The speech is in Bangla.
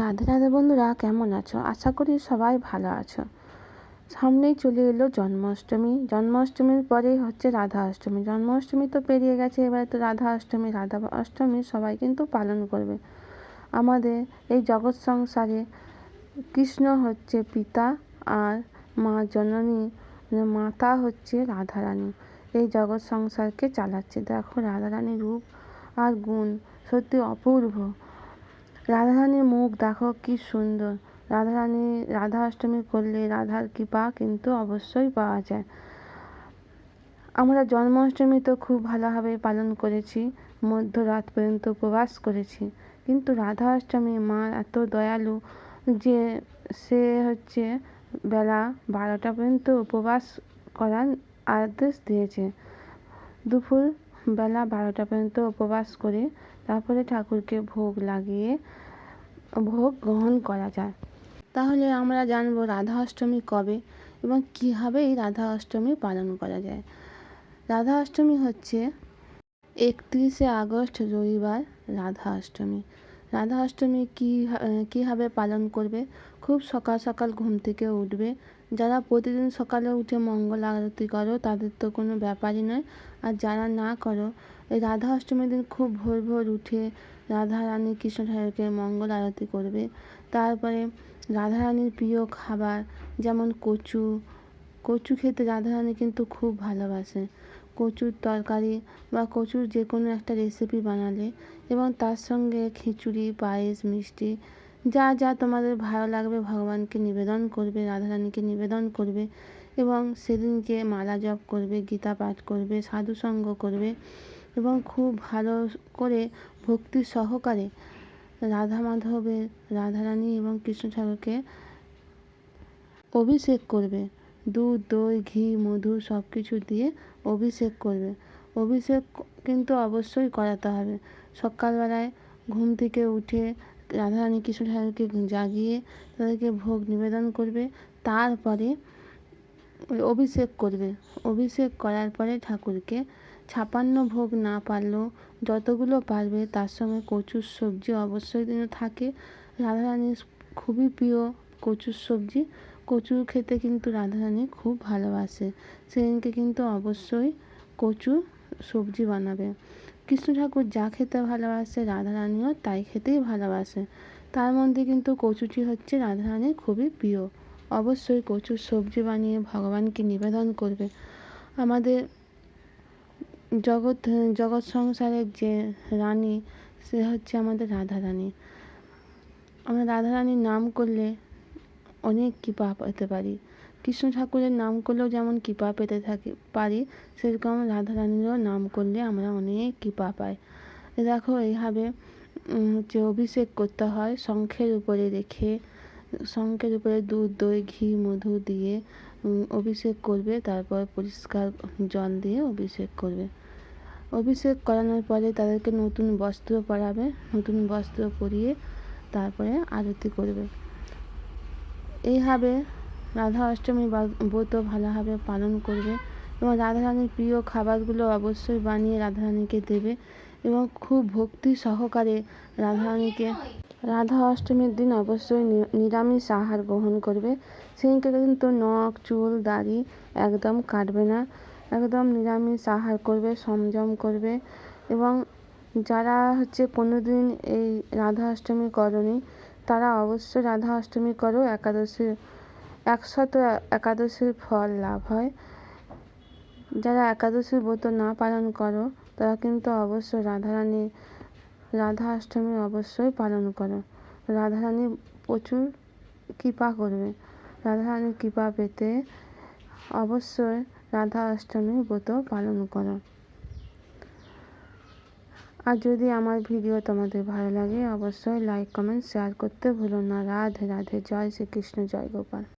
রাধে রাধে বন্ধুরা, কেমন আছো? আশা করি সবাই ভালো আছো। সামনেই চলে এলো জন্মাষ্টমী। জন্মাষ্টমীর পরেই হচ্ছে রাধা অষ্টমী জন্মাষ্টমী তো পেরিয়ে গেছে, এবার তো রাধা অষ্টমী রাধা অষ্টমী সবাই কিন্তু পালন করবে। আমাদের এই জগৎ সংসারে কৃষ্ণ হচ্ছে পিতা আর মা জননী, মাতা হচ্ছে রাধারানী। এই জগৎ সংসারকে চালাচ্ছে। দেখো রাধারানীর রূপ আর গুণ সত্যি অপূর্ব। রাধারানীর মুখ দেখো কি সুন্দর। রাধারানী রাধা অষ্টমী করলে রাধার কৃপা কিন্তু অবশ্যই পাওয়া যায়। আমরা জন্মাষ্টমী তো খুব ভালোভাবে পালন করেছি, মধ্যরাত পর্যন্ত উপবাস করেছি। কিন্তু রাধা অষ্টমী মা এত দয়ালু যে সে হচ্ছে বেলা বারোটা পর্যন্ত উপবাস করার আদেশ দিয়েছে। দুপুর বেলা বারোটা পর্যন্ত উপবাস করে তারপরে ঠাকুরকে ভোগ লাগিয়ে, ভোগ গ্রহণ করা যায়। তাহলে আমরা জানব রাধা অষ্টমী কবে এবং কীভাবে এই রাধা অষ্টমী পালন করা যায়। রাধা অষ্টমী হচ্ছে একত্রিশে আগস্ট রবিবার রাধা অষ্টমী। রাধা অষ্টমী কী, কীভাবে পালন করবে? খুব সকাল সকাল ঘুম থেকে উঠবে। যারা প্রতিদিন সকালে উঠে মঙ্গল আরতি করো, তাদের তো কোনো ব্যাপারই নয়। আর যারা না করো রাধা অষ্টমীর দিন খুব ভোর ভোর উঠে রাধা রানী কৃষ্ণ ঠাকুরকে মঙ্গল আরতি করবে। তারপরে রাধা রানীর প্রিয় খাবার যেমন কচু কচু খেতে রাধা রানী কিন্তু খুব ভালোবাসে। কচুর তরকারি বা কচুর যে কোনো একটা রেসিপি বানালে এবং তার সঙ্গে খিচুড়ি, পায়েস, মিষ্টি, যা যা তোমাদের ভালো লাগবে ভগবানকে নিবেদন করবে রাধারানীকে নিবেদন করবে এবং সেদিনকে মালা জপ করবে, গীতা পাঠ করবে, সাধুসঙ্গ করবে। এবং খুব ভালো করে ভক্তি সহকারে রাধা মাধবের রাধারানী এবং কৃষ্ণ ঠাকুরকে অভিষেক করবে। দুধ, দই, ঘি, মধু সব কিছু দিয়ে অভিষেক করবে। অভিষেক কিন্তু অবশ্যই করাতে হবে। সকালবেলায় ঘুম থেকে উঠে রাধারানী কৃষ্ণ ঠাকুরকে জাগিয়ে তাদেরকে ভোগ নিবেদন করবে। তারপরে অভিষেক করবে। অভিষেক করার পরে ঠাকুরকে ছাপান্ন ভোগ না পারলেও যতগুলো পারবে, তার সঙ্গে কচুর সবজি অবশ্যই যেন থাকে। রাধারানীর খুবই প্রিয় কচুর সবজি। কচু খেতে কিন্তু রাধারানী খুব ভালোবাসে। সেদিনকে কিন্তু অবশ্যই কচু সবজি বানাবে। কৃষ্ণ ঠাকুর যা খেতে ভালোবাসে, রাধারানীও তাই খেতেই ভালোবাসে। তার মধ্যে কিন্তু কচুটি হচ্ছে রাধারানীর খুবই প্রিয়। অবশ্যই কচুর সবজি বানিয়ে ভগবানকে নিবেদন করবে। আমাদের জগৎ জগৎ সংসারের যে রানী, সে হচ্ছে আমাদের রাধা রানী। আমরা রাধা রানীর নাম করলে অনেক কৃপা পেতে পারি। কৃষ্ণ ঠাকুরের নাম করলেও যেমন কৃপা পেতে থাকি, পারি, সেরকম রাধা রানীরও নাম করলে আমরা অনেক কৃপা পাই। দেখো, এইভাবে হচ্ছে অভিষেক করতে হয় শঙ্খের উপরে রেখে। শঙ্খের উপরে দুধ, দই, ঘি, মধু দিয়ে অভিষেক করবে, তারপর পরিষ্কার জল দিয়ে অভিষেক করবে। অভিষেক করানোর পরে তাদেরকে নতুন বস্ত্র পরাবে, নতুন বস্ত্র পরিয়ে তারপরে আরতি করবে। এইভাবে রাধা অষ্টমী ব্রত ভালোভাবে পালন করবে এবং রাধারানীর প্রিয় খাবারগুলো অবশ্যই বানিয়ে রাধারানীকে দেবে এবং খুব ভক্তি সহকারে রাধারানীকে রাধা অষ্টমীর দিন অবশ্যই নিরামিষ আহার গ্রহণ করবে। সেদিনকে কিন্তু নখ, চুল, দাড়ি একদম কাটবে না। একদম নিরামিষ আহার করবে সংযম করবে এবং যারা হচ্ছে কোনো দিন এই রাধা অষ্টমী করনি, তারা অবশ্যই রাধা অষ্টমী করো, একাদশী, একশত একাদশীর ফল লাভ হয়। যারা একাদশীর ব্রত না পালন করো, তারা কিন্তু অবশ্যই রাধারানী, রাধা অষ্টমী অবশ্যই পালন করো। রাধারানী প্রচুর কৃপা করবে, রাধারানীর কৃপা পেতে অবশ্যই রাধা অষ্টমী ব্রত পালন করো। আর যদি আমার ভিডিও তোমাদের ভালো লাগে, অবশ্যই লাইক কমেন্ট শেয়ার করতে ভুলো না। রাধে রাধে, জয় শ্রীকৃষ্ণ, জয় গোপাল।